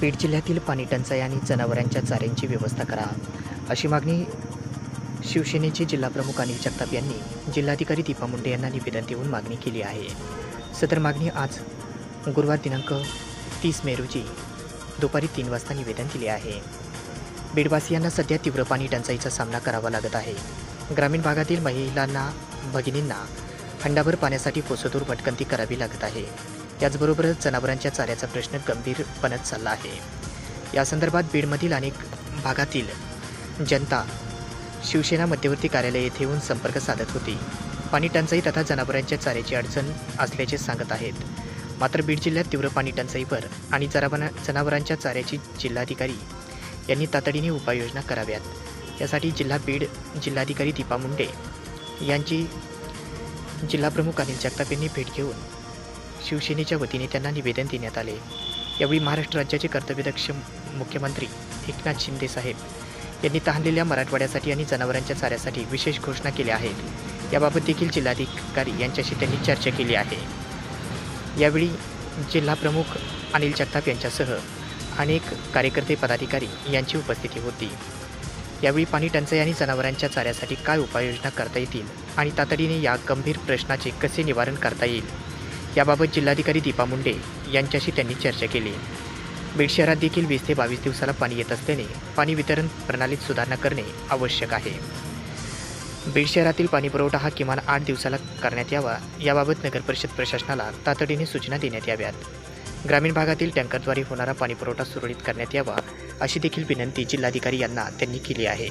बीड जिल्ह्यातील पाणी टंचाई आणि जनावरांच्या चाऱ्यांची व्यवस्था करा. अशी मागणी शिवसेनेचे जिल्हाप्रमुख अनिल जगताप यांनी जिल्हाधिकारी दीपा मुंडे यांना निवेदन देऊन मागणी केली आहे. सदर मागणी आज गुरुवार दिनांक तीस मे रोजी दुपारी तीन वाजता निवेदन दिले आहे. बीडवासियांना सध्या तीव्र पाणी टंचाईचा सामना करावा लागत आहे. ग्रामीण भागातील महिलांना भगिनींना खंडाभर पाण्यासाठी कोसदूर भटकंती करावी लागत आहे. याचबरोबरच जनावरांच्या चाऱ्याचा प्रश्न गंभीर बनत चालला आहे. या संदर्भात बीडमधील अनेक भागातील जनता शिवसेना मध्यवर्ती कार्यालय येथे येऊन संपर्क साधत होती. पाणी टंचाई तथा जनावरांच्या चाऱ्याची अडचण असल्याचे सांगत आहेत. मात्र बीड जिल्ह्यात तीव्र पाणी टंचाईवर आणि जनावरा जनावरांच्या चाऱ्याची जिल्हाधिकारी यांनी तातडीने उपाययोजना कराव्यात. यासाठी जिल्हा बीड जिल्हाधिकारी दीपा मुंडे यांची जिल्हाप्रमुख अनिल जगताप यांनी भेट घेऊन शिवसेनेच्या वतीने त्यांना निवेदन देण्यात आले. यावेळी महाराष्ट्र राज्याचे कर्तव्यदक्ष मुख्यमंत्री एकनाथ शिंदे साहेब यांनी तहानलेल्या मराठवाड्यासाठी आणि जनावरांच्या चाऱ्यासाठी विशेष घोषणा केल्या आहेत. याबाबत देखील जिल्हाधिकारी यांच्याशी त्यांनी चर्चा केली आहे. यावेळी जिल्हाप्रमुख अनिल जगताप यांच्यासह अनेक कार्यकर्ते पदाधिकारी यांची उपस्थिती होती. यावेळी पाणी टंचाई आणि जनावरांच्या चाऱ्यासाठी काय उपाययोजना करता येतील आणि तातडीने या गंभीर प्रश्नाचे कसे निवारण करता येईल? याबाबत जिल्हाधिकारी दीपा मुंडे यांच्याशी त्यांनी चर्चा केली. बीड शहरात देखील वीस ते बावीस दिवसाला पाणी येत असल्याने पाणी वितरण प्रणालीत सुधारणा करणे आवश्यक आहे. बीड शहरातील पाणीपुरवठा हा किमान आठ दिवसाला करण्यात यावा याबाबत नगरपरिषद प्रशासनाला तातडीने सूचना देण्यात याव्यात. ग्रामीण भागातील टँकरद्वारे होणारा पाणीपुरवठा सुरळीत करण्यात यावा अशी देखील विनंती जिल्हाधिकारी यांना त्यांनी केली आहे.